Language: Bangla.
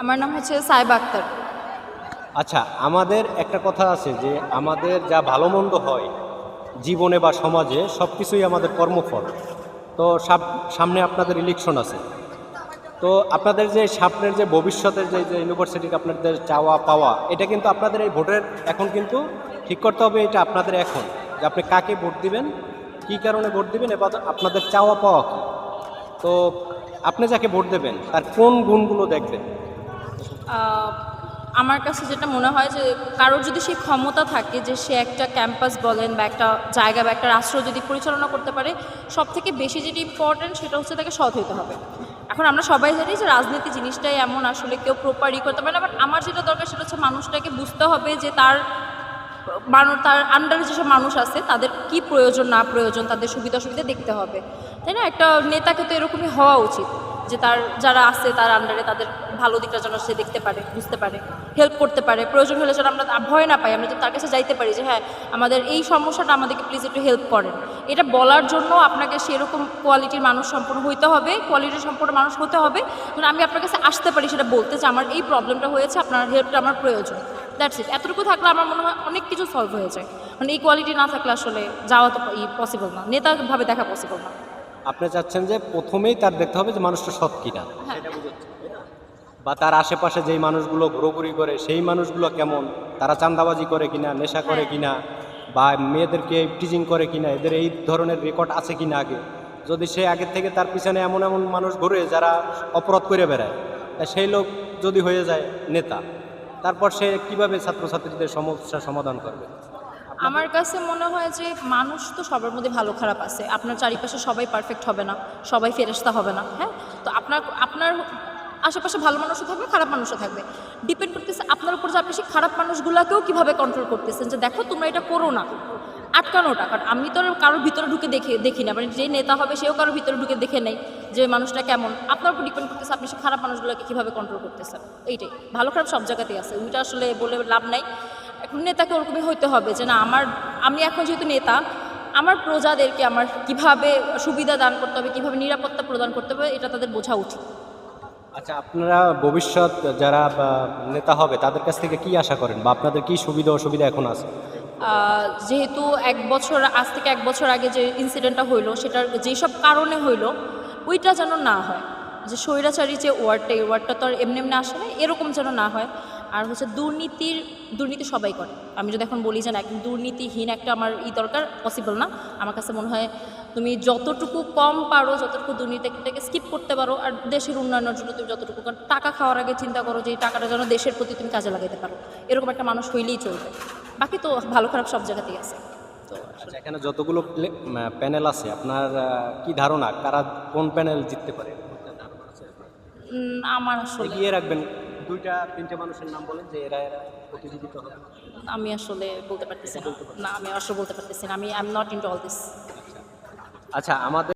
আমার নাম হচ্ছে সাইবা আক্তার। আচ্ছা আমাদের একটা কথা আছে যে আমাদের যা ভালো মন্দ হয় জীবনে বা সমাজে সব কিছুই আমাদের কর্মফল। তো সামনে আপনাদের ইলেকশন আছে। তো আপনাদের যে সামনের যে ভবিষ্যতের যে যে ইউনিভার্সিটিকে আপনাদের চাওয়া পাওয়া এটা কিন্তু আপনাদের এই ভোটের এখন কিন্তু ঠিক করতে হবে এটা আপনাদের এখন। যে আপনি কাকে ভোট দিবেন কী কারণে ভোট দিবেন এবার আপনাদের চাওয়া পাওয়া কী? তো আপনি যাকে ভোট দেবেন, তার কোন গুণগুলো দেখবেন? আমার কাছে যেটা মনে হয় যে কারোর যদি সেই ক্ষমতা থাকে যে সে একটা ক্যাম্পাস বলেন বা একটা জায়গা বা একটা রাষ্ট্র যদি পরিচালনা করতে পারে সব থেকে বেশি যেটা ইম্পর্ট্যান্ট সেটা হচ্ছে তাকে সৎ হতে হবে। এখন আমরা সবাই জানি যে রাজনীতি জিনিসটাই এমন, আসলে কেউ প্রপারই করতে পারে না বাট আমার যেটা দরকার সেটা হচ্ছে মানুষটাকে বুঝতে হবে যে তার মানুষ তার আন্ডারে যেসব মানুষ আছে, তাদের কি প্রয়োজন, না প্রয়োজন, তাদের সুবিধা অসুবিধা দেখতে হবে। তাই না? একটা নেতাকে তো এরকমই হওয়া উচিত যে তার, যারা আছে তার আন্ডারে তাদের ভালো দিকটা যেন সে দেখতে পারে, বুঝতে পারে হেল্প করতে পারে। প্রয়োজন হলে যেন আমরা ভয় না পাই, আমরা যেন তার কাছে যাইতে পারি যে হ্যাঁ আমাদের এই সমস্যাটা আমাদেরকে প্লিজ একটু হেল্প করেন। এটা বলার জন্য আপনাকে সেরকম কোয়ালিটির মানুষ সম্পূর্ণ হইতে হবে কোয়ালিটির সম্পূর্ণ মানুষ হতে হবে। আমি আপনার কাছে আসতে পারি সেটা বলতে যে, আমার এই প্রবলেমটা হয়েছে, আপনার হেল্পটা আমার প্রয়োজন। দ্যাটস ইট এতটুকু থাকলে আমার মনে হয় অনেক কিছু সলভ হয়ে যায়। মানে এই কোয়ালিটি না থাকলে আসলে যাওয়া তো পসিবল না। নেতাভাবে দেখা পসিবল না। আপনি চাচ্ছেন যে প্রথমেই তার দেখতে হবে যে মানুষটা সৎ কিনা। হ্যাঁ। বা তার আশেপাশে যেই মানুষগুলো ঘোরাঘুরি করে সেই মানুষগুলো কেমন? তারা চাঁদাবাজি করে কিনা নেশা করে হ্যাঁ। কিনা? বা মেয়েদেরকে টিচিং করে কিনা? এদের এই ধরনের রেকর্ড আছে কিনা আগে? যদি সে আগের থেকে তার পিছনে এমন এমন মানুষ ঘুরে যারা অপরাধ করে বেড়ায় তা সেই লোক যদি হয়ে যায় নেতা তারপর সে কীভাবে ছাত্রছাত্রীদের সমস্যা সমাধান করবে? আমার কাছে মনে হয় যে মানুষ তো সবার মধ্যে ভালো খারাপ আছে। আপনার চারিপাশে সবাই পারফেক্ট হবে না, সবাই ফেরেস্তা হবে না হ্যাঁ? তো আপনার আপনার আশেপাশে ভালো মানুষও থাকবে, খারাপ মানুষও থাকবে। ডিপেন্ড করতেছে আপনার উপর যে আপনি সেই খারাপ মানুষগুলোকেও কীভাবে কন্ট্রোল করতেছেন যে দেখো তোমরা এটা করো না। আটকানোটা কারণ আমি তো কারোর ভিতরে ঢুকে দেখে দেখি না। মানে যে নেতা হবে, সেও কারোর ভিতরে ঢুকে দেখে নেই যে মানুষটা কেমন। আপনার উপর ডিপেন্ড করতেছে আপনি সে খারাপ মানুষগুলোকে কীভাবে কন্ট্রোল করতেছেন। এইটাই। ভালো খারাপ সব জায়গাতেই আছে। ওইটা আসলে বলে লাভ নাই। এখন নেতাকে ওরকমই হইতে হবে যে না, আমার আমি এখন যেহেতু নেতা, আমার প্রজাদেরকে আমার কীভাবে সুবিধা দান করতে হবে, কীভাবে নিরাপত্তা প্রদান করতে হবে, এটা তাদের বোঝা উচিত। আচ্ছা আপনারা ভবিষ্যৎ যারা নেতা হবে, তাদের কাছ থেকে কি আশা করেন? বা আপনাদের কি সুবিধা অসুবিধা এখন আছে? যেহেতু এক বছর, আজ থেকে এক বছর আগে যে ইনসিডেন্টটা হইল, সেটার যেসব কারণে হইল, ওইটা যেন না হয়। যে স্বৈরাচারী যে ওয়ার্ডটা, এই ওয়ার্ডটা তো আর এমনি এমনি আসে না এরকম যেন না হয়। আর হচ্ছে দুর্নীতির, দুর্নীতি সবাই করে। আমি যদি এখন বলি যে না, একদম দুর্নীতিহীন একটা আমার ই দরকার পসিবল না। আমার কাছে মনে হয় তুমি যতটুকু কম পারো, যতটুকু দুর্নীতিটাকে স্কিপ করতে পারো, আর দেশের উন্নয়নের জন্য তুমি যতটুকু টাকা খাওয়ার আগে চিন্তা করো যে এই টাকাটা যেন দেশের প্রতি তুমি কাজে লাগাতে পারো। এরকম একটা মানুষ হইলেই চলবে। বাকি তো ভালো খারাপ সব জায়গাতেই আছে। তো আচ্ছা এখানে যতগুলো প্যানেল আছে আপনার কি ধারণা? কারা কোন প্যানেল জিততে পারে? আমার আসলে এগিয়ে রাখবেন। দুইটা তিনটে মানুষের নাম বলেন যে এরা এরা প্রতিযোগিতা হবে। আমি আসলে বলতে পারতেছি না। না। আমি আসলে বলতে পারতেছি না। আমি I am not in all this আচ্ছা আমাদের